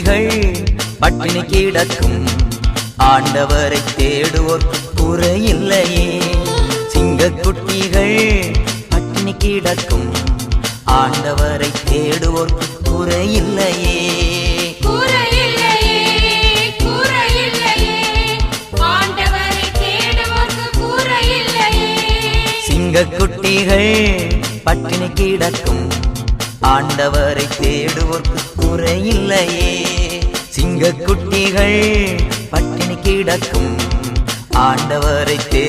குட்டிகள் பட்டினி கிடக்கும். ஆண்டவரை தேடுவோர்க்கு குறையில்லையே. சிங்க குட்டிகள் பட்டினி கிடக்கும். ஆண்டவரை தேடுவோர்க்கு குறையில்லையே. குட்டிகள் பட்டினி கிடக்கும். ஆண்டவரை தேடுவோர்க்கு குறையில்லையே. சிங்க குட்டிகள் பட்டினி கிடக்கும் ஆண்டவரை தே